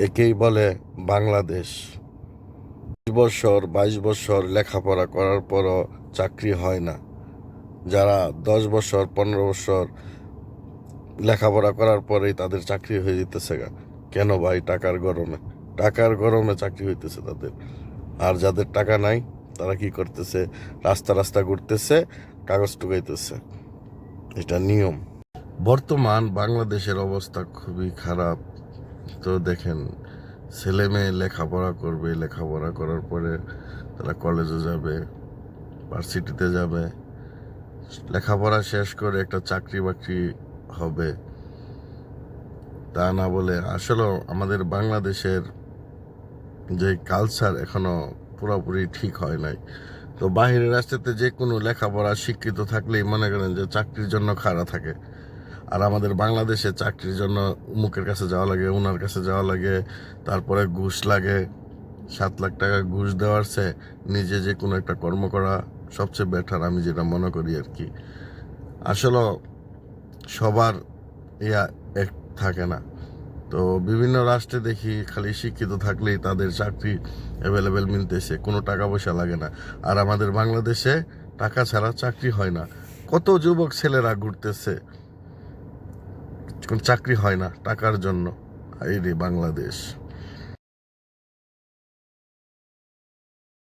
একেই বলে বাংলাদেশ। বছর, বাইশ বছর লেখাপড়া করার পরও চাকরি হয় না। যারা দশ বছর, পনেরো বছর লেখাপড়া করার পরেই তাদের চাকরি হয়ে যেতেছে গা। কেন ভাই টাকার গরমে? টাকার গরমে চাকরি হইতেছে তাদের। আর যাদের টাকা নাই, তারা কি করতেছে? রাস্তা রাস্তা ঘুরতেছে, কাগজ টুকাইতেছে। এটা নিয়ম। বর্তমান বাংলাদেশের অবস্থা খুবই খারাপ। তো দেখেন, ছেলে মেয়ে লেখাপড়া করবে, লেখাপড়া করার পরে তারা কলেজে যাবে ভার্সিটিতে যাবে, লেখাপড়া শেষ করে একটা চাকরি বাকরি হবে। তা না বলে আসলে আমাদের বাংলাদেশের যে কালচার এখনও পুরোপুরি ঠিক হয় নাই। তো বাহিরের রাস্তাতে যে কোনো লেখাপড়া শিক্ষিত থাকলেই মনে করেন যে চাকরির জন্য খাড়া থাকে। আর আমাদের বাংলাদেশে চাকরির জন্য মুখের কাছে যাওয়া লাগে ওনার কাছে যাওয়া লাগে, তারপরে ঘুষ লাগে, সাত লাখ টাকা ঘুষ দেওয়ার সে নিজে যে কোনো একটা কর্ম করা সবচেয়ে বেটার আমি যেটা মনে করি আর কি। আসলে সবার ইয়া এক থাকে না। তো বিভিন্ন রাষ্ট্রে দেখি খালি শিক্ষিত থাকলেই তাদের চাকরি অ্যাভেলেবেল মিলতেছে, কোনো টাকা পয়সা লাগে না। আর আমাদের বাংলাদেশে টাকা ছাড়া চাকরি হয় না। কত যুবক ছেলেরা ঘুরতেছে চাকরি হয় না টাকার জন্য। আইরে বাংলাদেশ।